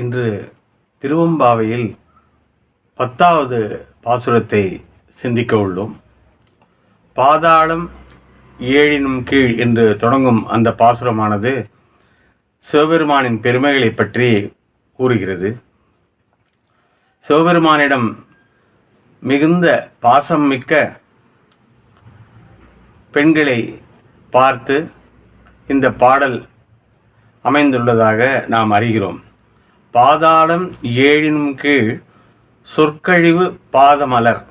இன்று திருவம்பாவையில் பத்தாவது பாசுரத்தை சிந்திக்க உள்ளோம். பாதாளம் ஏழினும் கீழ் என்று தொடங்கும் அந்த பாசுரமானது சிவபெருமானின் பெருமைகளை பற்றி கூறுகிறது. சிவபெருமானிடம் மிகுந்த பாசம் மிக்க பெண்களை பார்த்து இந்த பாடல் அமைந்துள்ளதாக நாம் அறிகிறோம். பாதாளம் ஏழினும் கீழ் சொற்கழிவு பாதமலர்.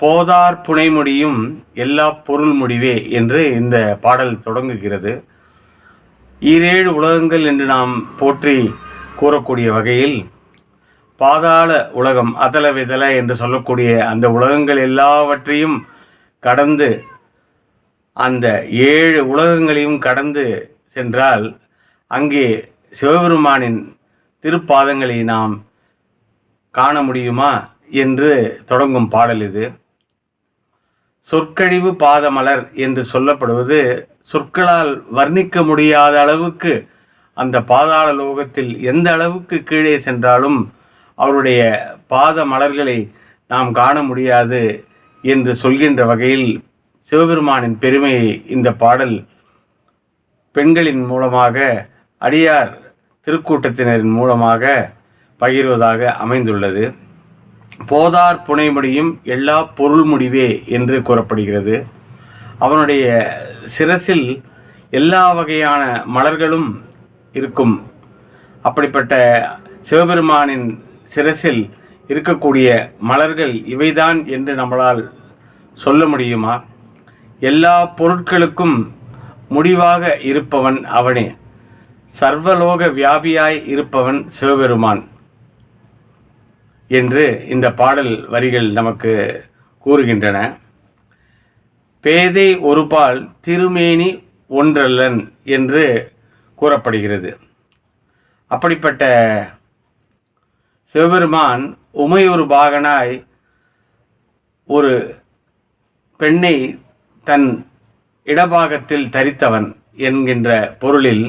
போதார் புனைமுடியும் எல்லா பொருள் முடிவே என்று இந்த பாடல் தொடங்குகிறது. ஈரேழு உலகங்கள் என்று நாம் போற்றி கூறக்கூடிய வகையில் பாதாள உலகம் அதல விதல என்று சொல்லக்கூடிய அந்த உலகங்கள் எல்லாவற்றையும் கடந்து அந்த ஏழு உலகங்களையும் கடந்து சென்றால் அங்கே சிவபெருமானின் திருப்பாதங்களை நாம் காண முடியுமா என்று தொடங்கும் பாடல் இது. சொற்கழிவு பாதமலர் என்று சொல்லப்படுவது சொற்களால் வர்ணிக்க முடியாத அளவுக்கு அந்த பாதாள லோகத்தில் எந்த அளவுக்கு கீழே சென்றாலும் அவருடைய பாத மலர்களை நாம் காண முடியாது என்று சொல்கின்ற வகையில் சிவபெருமானின் பெருமையை இந்த பாடல் பெண்களின் மூலமாக அடியார் திருக்கூட்டத்தினரின் மூலமாக பகிர்வதாக அமைந்துள்ளது. போதார் புனைமுடியும் எல்லா பொருள் முடிவே என்று கூறப்படுகிறது. அவனுடைய சிரசில் எல்லா வகையான மலர்களும் இருக்கும். அப்படிப்பட்ட சிவபெருமானின் சிரசில் இருக்கக்கூடிய மலர்கள் இவைதான் என்று நம்மளால் சொல்ல முடியுமா? எல்லா பொருட்களுக்கும் முடிவாக இருப்பவன் அவனே. சர்வலோக வியாபியாய் இருப்பவன் சிவபெருமான் என்று இந்த பாடல் வரிகள் நமக்கு கூறுகின்றன. பேதை ஒருபால் திருமேனி ஒன்றல்லன் என்று கூறப்படுகிறது. அப்படிப்பட்ட சிவபெருமான் உமையொரு பாகனாய் ஒரு பெண்ணை தன் இடபாகத்தில் தரித்தவன் என்கின்ற பொருளில்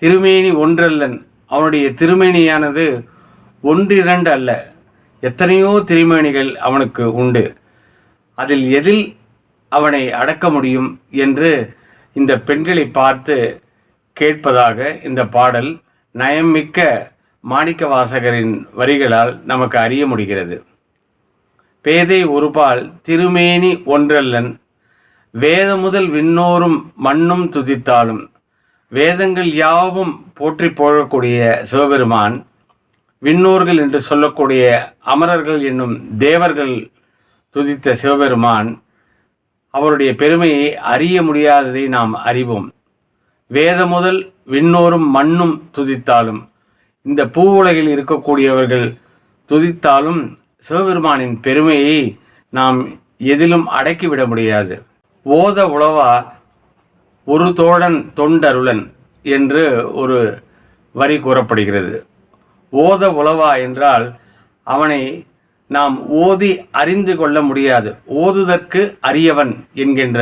திருமேனி ஒன்றல்லன். அவனுடைய திருமேனியானது ஒன்றிரண்டு அல்ல. எத்தனையோ திருமேனிகள் அவனுக்கு உண்டு. அதில் எதில் அவனை அடக்க முடியும் என்று இந்த பெண்களை பார்த்து கேட்பதாக இந்த பாடல் நயம்மிக்க மாணிக்க வாசகரின் வரிகளால் நமக்கு அறிய முடிகிறது. பேதை ஒருபால் திருமேனி ஒன்றல்லன். வேத முதல் விண்ணோரும் மண்ணும் துதித்தாலும் வேதங்கள் யாவும் போற்றி போழக்கூடிய சிவபெருமான் விண்ணோர்கள் என்று சொல்லக்கூடிய அமரர்கள் என்னும் தேவர்கள் துதித்த சிவபெருமான் அவருடைய பெருமையை அறிய முடியாததை நாம் அறிவோம். வேத முதல் விண்ணோரும் மண்ணும் துதித்தாலும் இந்த பூ உலகில் இருக்கக்கூடியவர்கள் துதித்தாலும் சிவபெருமானின் பெருமையை நாம் எதிலும் அடக்கிவிட முடியாது. ஓத உளவா ஒரு தோழன் தொண்டருளன் என்று ஒரு வரி கூறப்படுகிறது. ஓத உளவா என்றால் அவனை நாம் ஓதி அறிந்து கொள்ள முடியாது. ஓதுதற்கு அரியவன் என்கின்ற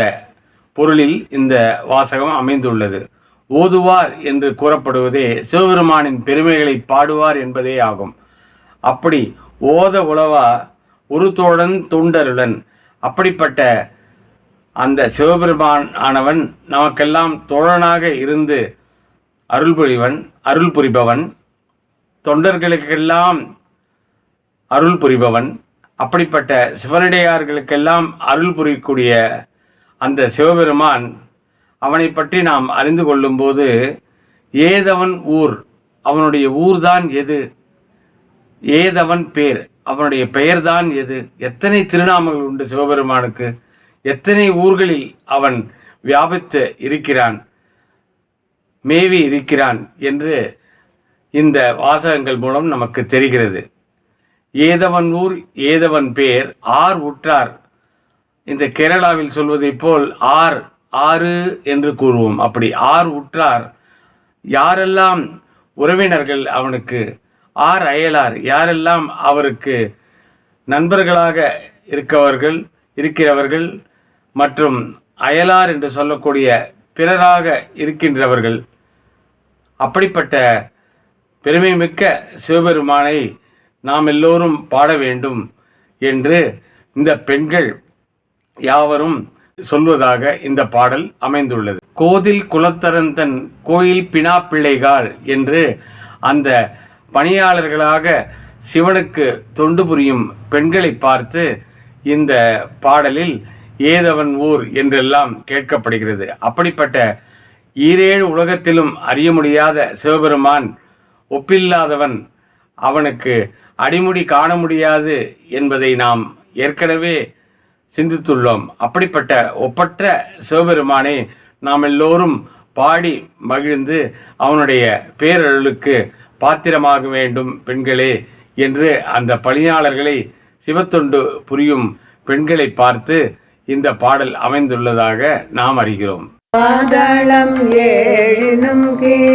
பொருளில் இந்த வாசகம் அமைந்துள்ளது. ஓதுவார் என்று கூறப்படுவதே சிவபெருமானின் பெருமைகளை பாடுவார் என்பதே ஆகும். அப்படி ஓத உளவா ஒரு தோழன் தொண்டருடன் அப்படிப்பட்ட அந்த சிவபெருமான் ஆனவன் நமக்கெல்லாம் தோழனாக இருந்து அருள் புரிவன் அருள் புரிபவன் தொண்டர்களுக்கெல்லாம் அருள் புரிபவன் அப்படிப்பட்ட சிவனடியார்களுக்கெல்லாம் அருள் புரியக்கூடிய அந்த சிவபெருமான் அவனை பற்றி நாம் அறிந்து கொள்ளும்போது ஏதவன் ஊர் அவனுடைய ஊர்தான் எது? ஏதவன் பேர் அவனுடைய பெயர்தான் எது? எத்தனை திருநாமங்கள் உண்டு சிவபெருமானுக்கு? எத்தனை ஊர்களில் அவன் வியாபித்து இருக்கிறான்? மேவி இருக்கிறான் என்று இந்த வாசகங்கள் மூலம் நமக்கு தெரிகிறது. ஏதவன் ஊர் ஏதவன் பேர் ஆர் உற்றார். இந்த கேரளாவில் சொல்வதைப் போல் ஆர் ஆறு என்று கூறுவோம். அப்படி ஆர் உற்றார் யாரெல்லாம் உறவினர்கள் அவனுக்கு ஆர் அயலார் யாரெல்லாம் அவருக்கு நண்பர்களாக இருக்கவர்கள் இருக்கிறவர்கள் மற்றும் அயலார் என்று சொல்லக்கூடிய பிறராக இருக்கின்றவர்கள் அப்படிப்பட்ட பெருமை மிக்க சிவபெருமானை நாம் எல்லோரும் பாட வேண்டும் என்று இந்த பெண்கள் யாவரும் சொல்வதாக இந்த பாடல் அமைந்துள்ளது. கோதில் குலத்தரந்தன் கோயில் பினா பிள்ளைகால் என்று அந்த பணியாளர்களாக சிவனுக்கு தொண்டு புரியும் பெண்களை பார்த்து இந்த பாடலில் ஏதவன் ஊர் என்றெல்லாம் கேட்கப்படுகிறது. அப்படிப்பட்ட ஈரேழு உலகத்திலும் அறிய முடியாத சிவபெருமான் ஒப்பில்லாதவன் அவனுக்கு அடிமுடி காண முடியாது என்பதை நாம் ஏற்கனவே சிந்தித்துள்ளோம். அப்படிப்பட்ட ஒப்பற்ற சிவபெருமானை நாம் எல்லோரும் பாடி மகிழ்ந்து அவனுடைய பேரருளுக்கு பாத்திரமாக வேண்டும் பெண்களே என்று அந்த பணியாளர்களை சிவத்தொண்டு புரியும் பெண்களை பார்த்து இந்த பாடல் அமைந்துள்ளதாக நாம் அறிகிறோம். பாதாளம் ஏழினும் கீழ்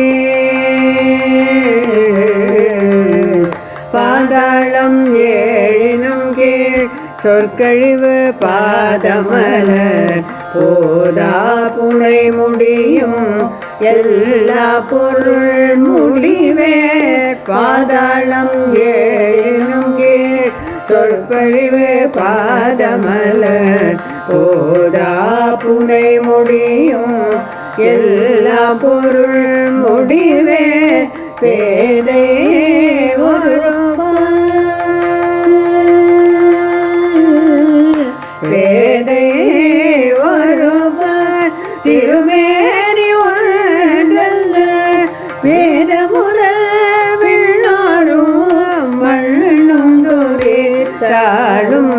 பாதாளம் ஏழினும் கீழ் சொற்கழிவு பாதமலர் போதா புனை முடியும் எல்லா பொருள் முடிவே. பாதாளம் ஏழினும் கீழ் சொற்பழிவு பாதமலர் போதா புனை முடியும். எல்லா பொருள் முடிவே. பேதை ஒருவன் பேதை ஒருவர் திருமேனி ஒன்றல்ல. வேத முதல் விண்ணோரும் மண்ணும் துரித்தாளும்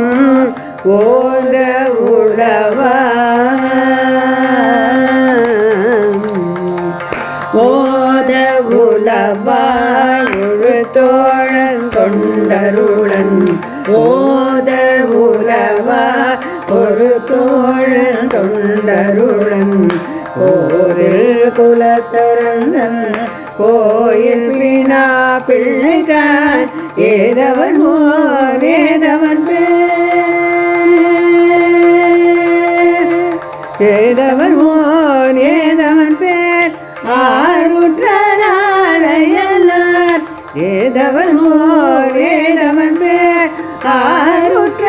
ஓத உலவாயுழு தோழன் தொண்டருளன் ஓத உலவா ஒரு தோழன் தொண்டருளன் கோதில் குலத்தரந்தன் கோயில் பினா பிள்ளைதான் ஏதவன் மோர் ஏதவன் பேர். ஏதவன் மோன் ஏ ஆருற்ற ஏதவன் மோன் ஏதவன் பேர் ஆருற்ற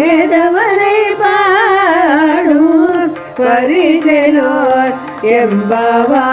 ஏதவனை பாடும் பரிசெலோர் எம்பாவா